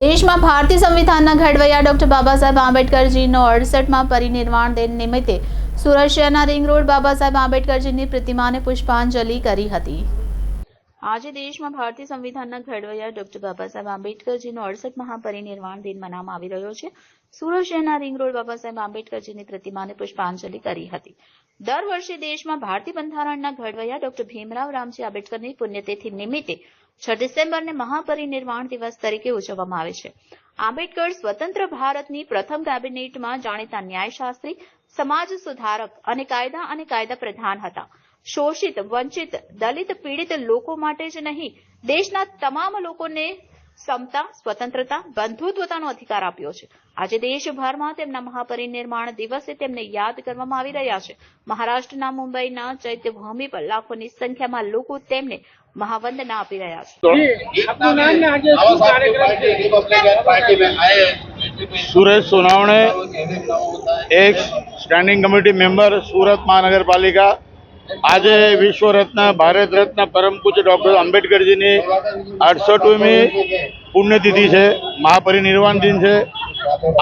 દેશમાં ભારતીય સંવિધાનના ઘડવૈયા ડોક્ટર બાબા સાહેબ આંબેડકરજીનો અડસઠમાં પરિનિર્વાણ દિન નિમિત્તે સુરત શહેરના રિંગ રોડ બાબા સાહેબ આંબેડકરજીની પ્રતિમાને પુષ્પાંજલિ કરી હતી. આજે દેશમાં ભારતીય સંવિધાનના ઘડવૈયા ડોક્ટર બાબા સાહેબ આંબેડકરજીનો અડસઠ મહાપરિનિર્વાણ દિન મનાવવામાં આવી રહ્યો છે. સુરત શહેરના રિંગ રોડ બાબા સાહેબ આંબેડકરજીની પ્રતિમાને પુષ્પાંજલિ કરી હતી. દર વર્ષે દેશમાં ભારતીય બંધારણના ઘડવૈયા ડોક્ટર ભીમરાવ રામજી આંબેડકરની પુણ્યતિથિ નિમિત્તે છ ડિસેમ્બરને મહાપરિનિર્વાણ દિવસ તરીકે ઉજવવામાં આવે છે. આંબેડકર સ્વતંત્ર ભારતની પ્રથમ કેબિનેટમાં જાણીતા ન્યાયશાસ્ત્રી, સમાજ સુધારક અને કાયદા અને કાયદા પ્રધાન હતા. શોષિત, વંચિત, દલિત, પીડિત લોકો માટે જ નહીં, દેશના તમામ લોકોને સમતા સ્વતંત્રતા બંધુત્વતાનો અધિકાર આપ્યો છે. આજે દેશભરમાં તેમના મહાપરિનિર્વાણ દિવસે તેમને યાદ કરવામાં આવી રહ્યા છે. મહારાષ્ટ્રના મુંબઈના ચૈત્યભૂમિ પર લાખોની સંખ્યામાં લોકો તેમને મહાવંદના આપી રહ્યા છે. સુરેશ સોનાવણે એક સ્ટેન્ડિંગ કમિટી મેમ્બર સુરત મહાનગરપાલિકા. આજે વિશ્વ રત્ન ભારત રત્ન પરમ પૂજ્ય ડોક્ટર આંબેડકરજીની અડસઠમી પુણ્યતિથિ છે, મહાપરિનિર્વાણ દિન છે.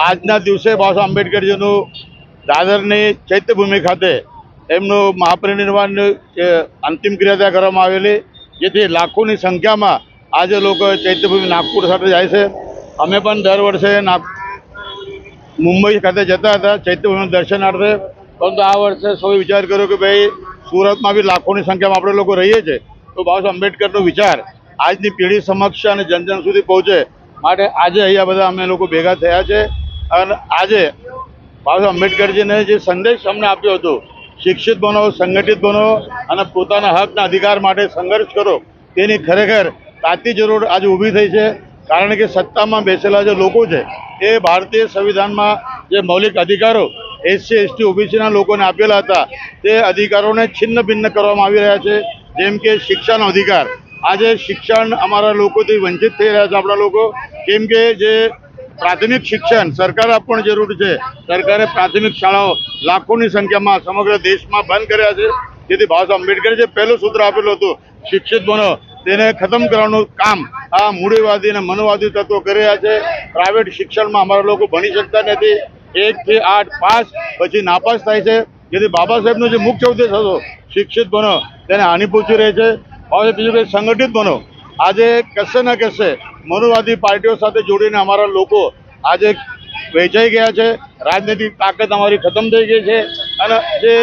આજના દિવસે બાબા આંબેડકરજીનું દાદરની ચૈત્યભૂમિ ખાતે એમનું મહાપરિનિર્વાણ અંતિમ ક્રિયા ત્યાં કરવામાં આવેલી. જેથી લાખોની સંખ્યામાં આજે લોકો ચૈત્યભૂમિ નાગપુર સાથે જાય છે. અમે પણ દર વર્ષે નાગ, મુંબઈ ખાતે જતા હતા ચૈત્યભૂમિ દર્શનાર્થે. પરંતુ આ વર્ષે સૌએ વિચાર કર્યો કે ભાઈ સુરતમાં બી લાખોની સંખ્યામાં આપણે લોકો રહીએ છીએ. તો બાબા આંબેડકરનો વિચાર આજની પેઢી સમક્ષ અને જન જન સુધી પહોંચે માટે આજે અહીંયા બધા અમે લોકો ભેગા થયા છે. અને આજે બાબા આંબેડકરજીને જે સંદેશ અમને આપ્યો હતો, શિક્ષિત બનો, સંગઠિત બનો અને પોતાના હકના અધિકાર માટે સંઘર્ષ કરો, તેની ખરેખર તાતી જરૂર આજે ઊભી થઈ છે. કારણ કે સત્તામાં બેસેલા જે લોકો છે, એ ભારતીય સંવિધાનમાં જે મૌલિક અધિકારો, એસસી, એસટી, ઓબીસીના લોકોને આપેલા હતા, તે અધિકારોને છિન્ન ભિન્ન કરવામાં આવી રહ્યા છે. જેમ કે શિક્ષાનો અધિકાર આજે શિક્ષણ અમારા લોકોથી વંચિત થઈ રહ્યા છે, આપણા લોકો. કેમ કે જે પ્રાથમિક શિક્ષણ સરકાર આપવાની જરૂર છે, સરકારે પ્રાથમિક શાળાઓ લાખોની સંખ્યામાં સમગ્ર દેશમાં બંધ કર્યા છે. જેથી બાબા સાહેબ આંબેડકરે જે પહેલું સૂત્ર આપેલું હતું, શિક્ષિત બનો, તેને ખતમ કરવાનું કામ આ મૂડીવાદી અને મનોવાદી તત્વો કરી રહ્યા છે. પ્રાઇવેટ શિક્ષણમાં અમારા લોકો ભણી શકતા નથી. એકથી આઠ પાસ, પછી નાપાસ થાય છે. જેથી બાબા સાહેબનો જે મુખ્ય ઉદ્દેશ હતો, શિક્ષિત બનો, તેને હાનિ પહોંચી રહી છે. હવે બીજું કંઈ સંગઠિત બનો. આજે કશે ને કશે મનુવાદી પાર્ટીઓ સાથે જોડીને અમારા લોકો આજે વેચાઈ ગયા છે. રાજનૈતિક તાકાત અમારી ખતમ થઈ ગઈ છે. અને જે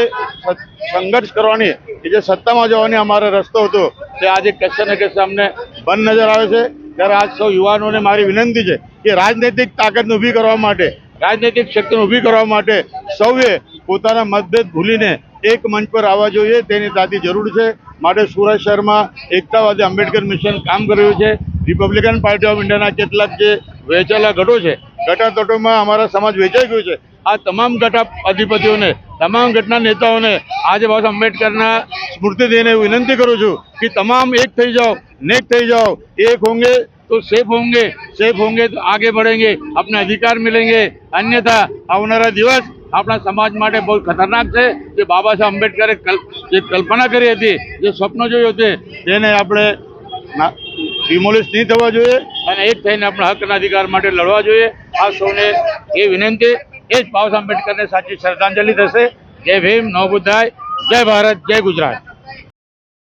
સંઘર્ષ કરવાની જે સત્તામાં જવાની અમારો રસ્તો હતો, તે આજે કશે ને કશે અમને બંધ નજર આવે છે. ત્યારે આજ સૌ યુવાનોને મારી વિનંતી છે કે રાજનૈતિક તાકાતને ઊભી કરવા માટે, રાજનૈતિક શક્તિને ઊભી કરવા માટે સૌએ પોતાના મતભેદ ભૂલીને એક મંચ પર આવવા જોઈએ. તેની તાતી જરૂર છે. માટે સુરત શહેરમાં એકતાવાદી આંબેડકર મિશન કામ કરી રહ્યું છે રિપબ્લિકન પાર્ટી ઓફ ઇન્ડિયાના કેટલાક જે વહેંચેલા ગઢો છે ગટાતટોમાં અમારા સમાજ વેચાઈ ગયું છે આ તમામ ગટા અધિપતિઓને તમામ ઘટના નેતાઓને આજે બાબા સાહેબ આંબેડકરના સ્મૃતિ દઈને વિનંતી કરું છું કે તમામ એક થઈ જાઓ નેક થઈ જાઓ એક होंगे तो सेफ होंगे सेफ होंगे तो आगे बढ़ेंगे अपने अधिकार मिलेंगे अन्यथा આવનારા દિવસ આપણા સમાજ માટે બહુ ખતરનાક છે જે બાબા સાહેબ આંબેડકરે જે કલ્પના કરી હતી, જે સ્વપ્ન જોયું છે તેને આપણે ડિમોલિશ નહીં થવા જોઈએ અને એ જ થઈને આપણા હકના અધિકાર માટે લડવા જોઈએ. આ સૌને એ વિનંતી, એ જ બાબા સાહેબ આંબેડકરને સાચી શ્રદ્ધાંજલિ થશે. જય ભીમ નવ બુદ્ધાય જય ભારત, જય ગુજરાત.